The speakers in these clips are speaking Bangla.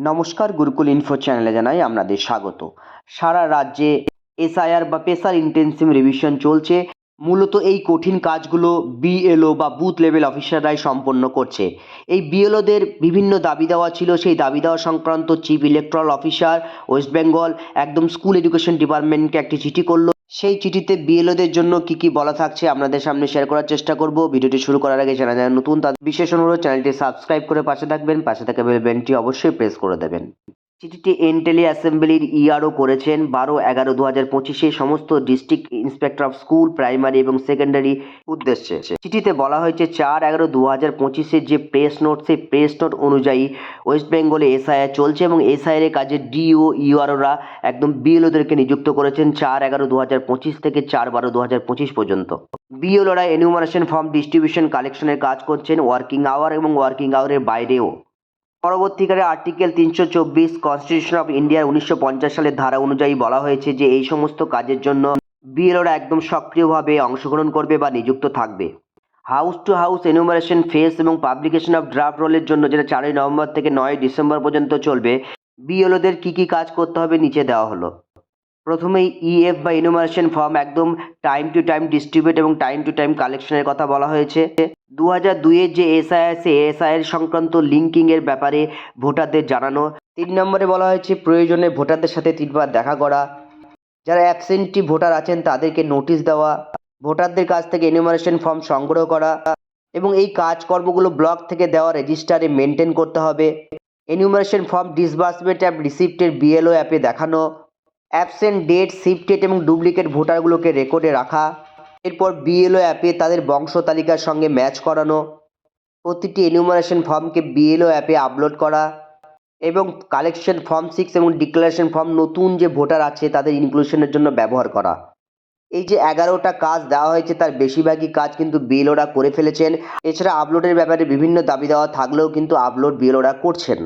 নমস্কার গুরুকুল ইনফো চ্যানেলে জানাই আপনাদের স্বাগত। সারা রাজ্যে এসআইআর বা পেশার ইন্টেন্সিভ রিভিশন চলছে। মূলত এই কঠিন কাজগুলো বিএলও বা বুথ লেভেল অফিসাররাই সম্পন্ন করছে। এই বিএলওদের বিভিন্ন দাবি দেওয়া ছিল। সেই দাবি দেওয়া সংক্রান্ত chief electoral officer west Bengal একদম স্কুল এডুকেশন ডিপার্টমেন্টকে একটি চিঠি করল। সেই চিঠিতে বিএলওদের জন্য কি কি বলা থাকছে আপনাদের সামনে শেয়ার করার চেষ্টা করব। ভিডিওটি শুরু করার আগে জানা যায়, নতুন তাদের বিশেষ অনুরোধ চ্যানেলটি সাবস্ক্রাইব করে পাশে থাকবেন, পাশে থাকা বেল বেলটি অবশ্যই প্রেস করে দেবেন। চিঠিটি এনটেলি অ্যাসেম্বলির ইআরও করেছেন। বারো এগারো দু হাজার পঁচিশে সমস্ত district inspector of school primary এবং সেকেন্ডারি উদ্দেশ্যে। চিঠিতে বলা হয়েছে, চার এগারো দু হাজার পঁচিশে যে প্রেস নোট সেই প্রেস নোট অনুযায়ী ওয়েস্ট বেঙ্গলে এসআইআর চলছে এবং এসআইআর এর কাজে ডিও ইউআরওরা একদম বিএলওদেরকে নিযুক্ত করেছেন চার এগারো দু হাজার পঁচিশ থেকে চার বারো দু হাজার পঁচিশ পর্যন্ত। বিএলওরা এনিউমারেশন ফর্ম ডিস্ট্রিবিউশন কালেকশনের কাজ করছেন ওয়ার্কিং আওয়ার এবং ওয়ার্কিং আওয়ারের বাইরেও। পরবর্তীকালে আর্টিকেল তিনশো চব্বিশ কনস্টিটিউশন অফ ইন্ডিয়ার উনিশশো পঞ্চাশ সালের ধারা অনুযায়ী বলা হয়েছে যে এই সমস্ত কাজের জন্য বিএলওরা একদম সক্রিয়ভাবে অংশগ্রহণ করবে বা নিযুক্ত থাকবে। House to house enumeration phase এবং পাবলিকেশন অফ ড্রাফট রোলের জন্য যেটা চারই নভেম্বর থেকে নয় ডিসেম্বর পর্যন্ত চলবে, বিএলওদের কী কী কাজ করতে হবে নিচে দেওয়া হলো। প্রথমেই ইএফ বা ইনুমারেশন ফর্ম একদম টাইম টু টাইম ডিস্ট্রিবিউট এবং টাইম টু টাইম কালেকশনের কথা বলা হয়েছে। দু হাজার দুইয়ের যে এসআইআর সে এসআইআর সংক্রান্ত লিঙ্কিংয়ের ব্যাপারে ভোটারদের জানানো। তিন নম্বরে বলা হয়েছে, প্রয়োজনে ভোটারদের সাথে তিনবার দেখা করা। যারা অ্যাবসেন্টি ভোটার আছেন, তাদেরকে নোটিশ দেওয়া। ভোটারদের কাছ থেকে এনিমারেশন ফর্ম সংগ্রহ করা। এবং এই কাজকর্মগুলো ব্লক থেকে দেওয়া রেজিস্টারে মেনটেন করতে হবে। এনিউমারেশন ফর্ম ডিসবার্সমেন্ট অ্যাপ রিসিপ্টের বিএলও অ্যাপে দেখানো। অ্যাবসেন্ট ডেট শিফটেড এবং ডুপ্লিকেট ভোটারগুলোকে রেকর্ডে রাখা। এরপর বিএলও অ্যাপে তাদের বংশ তালিকার সঙ্গে ম্যাচ করানো। প্রতিটি এনিউমারেশন ফর্মকে বিএলও অ্যাপে আপলোড করা এবং কালেকশন ফর্ম সিক্স এবং ডিক্লারেশন ফর্ম নতুন যে ভোটার আছে তাদের ইনক্লুশনের জন্য ব্যবহার করা। এই যে এগারোটা কাজ দেওয়া হয়েছে তার বেশিরভাগই কাজ কিন্তু বিএলওরা করে ফেলেছেন। এছাড়া আপলোডের ব্যাপারে বিভিন্ন দাবি দেওয়া থাকলেও কিন্তু আপলোড বিএলওরা করছেন।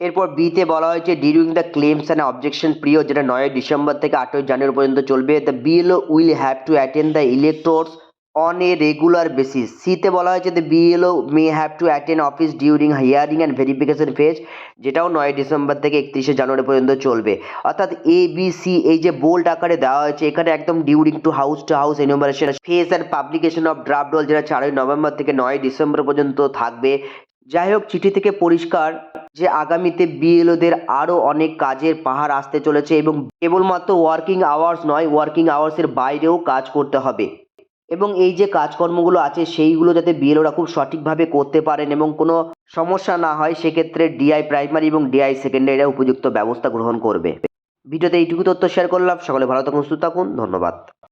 এরপর বিতে বলা হয়েছে during the claims and objection period যেটা নয় ডিসেম্বর থেকে আটই জানুয়ারি পর্যন্ত চলবে the BLO will have to attend the electors on a regular basis সিতে বলা হয়েছে the BLO may have to attend office during hearing and verification phase যেটাও নয় ডিসেম্বর থেকে একত্রিশে জানুয়ারি পর্যন্ত চলবে। অর্থাৎ এ বি সি এই যে বোল্ড আকারে দেওয়া হয়েছে, এখানে একদম during to house to house enumeration phase and publication of draft roll যেটা চারই নভেম্বর থেকে নয় ডিসেম্বর পর্যন্ত থাকবে। যাই হোক, চিঠি থেকে পরিষ্কার যে আগামীতে বিএলওদের আরও অনেক কাজের পাহাড় আসতে চলেছে এবং কেবলমাত্র ওয়ার্কিং আওয়ার্স নয় ওয়ার্কিং আওয়ার্সের বাইরেও কাজ করতে হবে। এবং এই যে কাজকর্মগুলো আছে, সেইগুলো যাতে বিএলওরা খুব সঠিকভাবে করতে পারেন এবং কোনো সমস্যা না হয়, সেক্ষেত্রে ডিআই প্রাইমারি এবং ডিআই সেকেন্ডারিরা উপযুক্ত ব্যবস্থা গ্রহণ করবে। ভিডিওতে এইটুকু তথ্য শেয়ার করলাম। সকলে ভালো থাকুন, সুস্থ থাকুন। ধন্যবাদ।